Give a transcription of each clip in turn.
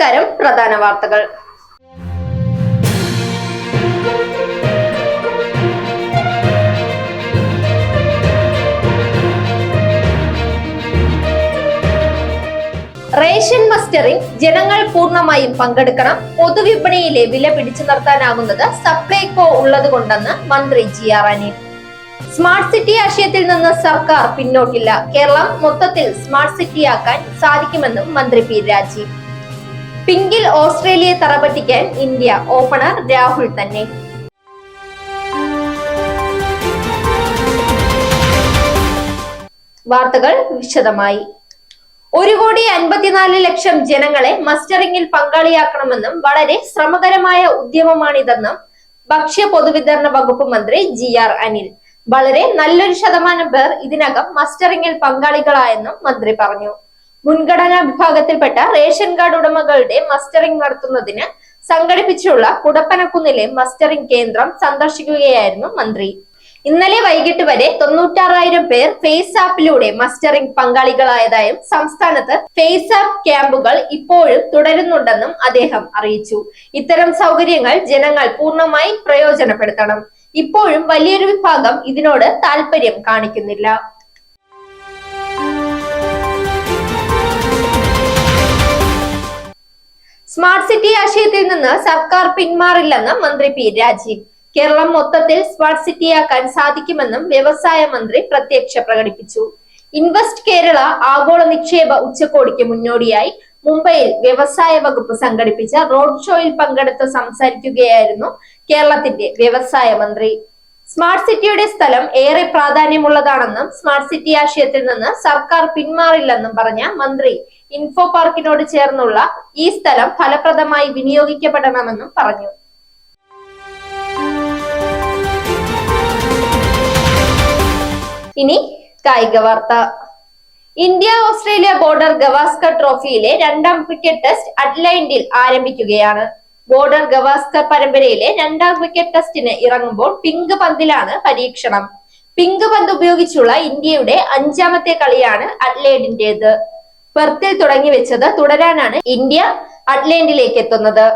നമസ്കാരം പ്രധാന വാർത്തകൾ. റേഷൻ മസ്റ്ററിംഗ് ജനങ്ങൾ പൂർണമായും പങ്കെടുക്കണം. പൊതുവിപണിയിലെ വില പിടിച്ചു നിർത്താനാകുന്നത് സപ്ലൈകോ ഉള്ളതുകൊണ്ടെന്ന് മന്ത്രി G R Anil. Smart city ആശയത്തിൽ നിന്ന് സർക്കാർ പിന്നോട്ടില്ല. കേരളം മൊത്തത്തിൽ സ്മാർട്ട് സിറ്റിയാക്കാൻ സാധിക്കുമെന്നും മന്ത്രി പി രാജീവ്. പിങ്കിൽ ഓസ്ട്രേലിയയെ തറപറ്റിക്കാൻ ഇന്ത്യ ഓപ്പണർ രാഹുൽ തന്നെ. വാർത്തകൾ വിശദമായി. ഒരു കോടി അൻപത്തിനാല് ലക്ഷം ജനങ്ങളെ മസ്റ്ററിംഗിൽ പങ്കാളിയാക്കണമെന്നും വളരെ ശ്രമകരമായ ഉദ്യമമാണിതെന്നും ഭക്ഷ്യ പൊതുവിതരണ വകുപ്പ് മന്ത്രി ജി ആർ അനിൽ. വളരെ നല്ലൊരു ശതമാനം പേർ ഇതിനകം മസ്റ്ററിംഗിൽ പങ്കാളികളായെന്നും മന്ത്രി പറഞ്ഞു. മുൻഗണനാ വിഭാഗത്തിൽപ്പെട്ട റേഷൻ കാർഡ് ഉടമകളുടെ മസ്റ്ററിംഗ് നടത്തുന്നതിന് സംഘടിപ്പിച്ചുള്ള കുടപ്പനക്കുന്നിലെ മസ്റ്ററിംഗ് കേന്ദ്രം സന്ദർശിക്കുകയായിരുന്നു മന്ത്രി. ഇന്നലെ വൈകിട്ട് വരെ തൊണ്ണൂറ്റാറായിരം പേർ ഫേസ് ആപ്പിലൂടെ മസ്റ്ററിംഗ് പങ്കാളികളായതായും സംസ്ഥാനത്ത് ഫേസ് ആപ്പ് ക്യാമ്പുകൾ ഇപ്പോഴും തുടരുന്നുണ്ടെന്നും അദ്ദേഹം അറിയിച്ചു. ഇത്തരം സൗകര്യങ്ങൾ ജനങ്ങൾ പൂർണമായി പ്രയോജനപ്പെടുത്തണം. ഇപ്പോഴും വലിയൊരു വിഭാഗം ഇതിനോട് താല്പര്യം കാണിക്കുന്നില്ല. സ്മാർട്ട് സിറ്റി ആശയത്തിൽ നിന്ന് സർക്കാർ പിന്മാറില്ലെന്ന് മന്ത്രി പി രാജീവ്. കേരളം മൊത്തത്തിൽ സ്മാർട്ട് സിറ്റിയാക്കാൻ സാധിക്കുമെന്നും വ്യവസായ മന്ത്രി പ്രത്യക്ഷ പ്രകടിപ്പിച്ചു. ഇൻവെസ്റ്റ് കേരള ആഗോള നിക്ഷേപ ഉച്ചകോടിക്ക് മുന്നോടിയായി മുംബൈയിൽ വ്യവസായ വകുപ്പ് സംഘടിപ്പിച്ച റോഡ് ഷോയിൽ പങ്കെടുത്ത് സംസാരിക്കുകയായിരുന്നു കേരളത്തിന്റെ വ്യവസായ മന്ത്രി. സ്മാർട്ട് സിറ്റിയുടെ സ്ഥലം ഏറെ പ്രാധാന്യമുള്ളതാണെന്നും സ്മാർട്ട് സിറ്റി ആശയത്തിൽ നിന്ന് സർക്കാർ പിന്മാറില്ലെന്നും പറഞ്ഞ മന്ത്രി ഇൻഫോ പാർക്കിനോട് ചേർന്നുള്ള ഈ സ്ഥലം ഫലപ്രദമായി വിനിയോഗിക്കപ്പെടണമെന്നും പറഞ്ഞു. ഇനി കായിക വാർത്ത. ഇന്ത്യ ഓസ്ട്രേലിയ ബോർഡർ ഗവാസ്കർ ട്രോഫിയിലെ രണ്ടാം ക്രിക്കറ്റ് ടെസ്റ്റ് അഡ്ലൈൻഡിൽ ആരംഭിക്കുകയാണ്. ബോർഡർ ഗവാസ്കർ പരമ്പരയിലെ രണ്ടാം വിക്കറ്റ് ടെസ്റ്റിന് ഇറങ്ങുമ്പോൾ പിങ്ക് പന്തിലാണ് പരീക്ഷണം. പിങ്ക് പന്ത് ഉപയോഗിച്ചുള്ള ഇന്ത്യയുടെ അഞ്ചാമത്തെ കളിയാണ് അഡ്ലേഡിന്റേത് പെർത്തിൽ തുടങ്ങി വെച്ചത് തുടരാനാണ് ഇന്ത്യ അഡ്ലേഡിലേക്ക് എത്തുന്നത്.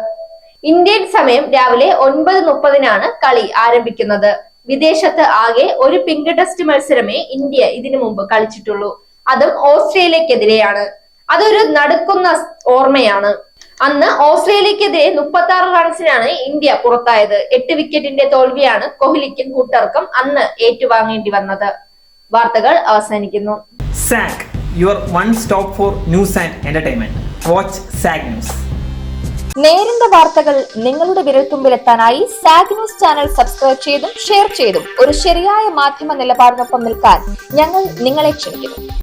ഇന്ത്യൻ സമയം രാവിലെ ഒൻപത് മുപ്പതിനാണ് കളി ആരംഭിക്കുന്നത്. വിദേശത്ത് ആകെ ഒരു പിങ്ക് ടെസ്റ്റ് മത്സരമേ ഇന്ത്യ ഇതിനു മുമ്പ് കളിച്ചിട്ടുള്ളൂ. അതും ഓസ്ട്രേലിയക്കെതിരെയാണ്. അതൊരു നടക്കുന്ന ഓർമ്മയാണ്. അന്ന് ഓസ്ട്രേലിയക്കെതിരെ മുപ്പത്തി ആറ് റൺസിനാണ് ഇന്ത്യ പുറത്തായത്. എട്ട് വിക്കറ്റിന്റെ തോൽവിയാണ് കോഹ്ലിക്കും കൂട്ടർക്കും അന്ന് ഏറ്റുവാങ്ങേണ്ടി വന്നത്. വാർത്തകൾ അവസാനിക്കുന്നു. Zak your one stop for news and entertainment watch Zak news. നേരിന്റെ വാർത്തകൾ നിങ്ങളുടെ വിരൽത്തുമ്പിലെത്താനായി സാഗ് ന്യൂസ് ചാനൽ സബ്സ്ക്രൈബ് ചെയ്തും ഷെയർ ചെയ്തും ഒരു ശരിയായ മാധ്യമ നിലപാടിനൊപ്പം നിൽക്കാൻ ഞങ്ങൾ നിങ്ങളെ ക്ഷണിക്കുന്നു.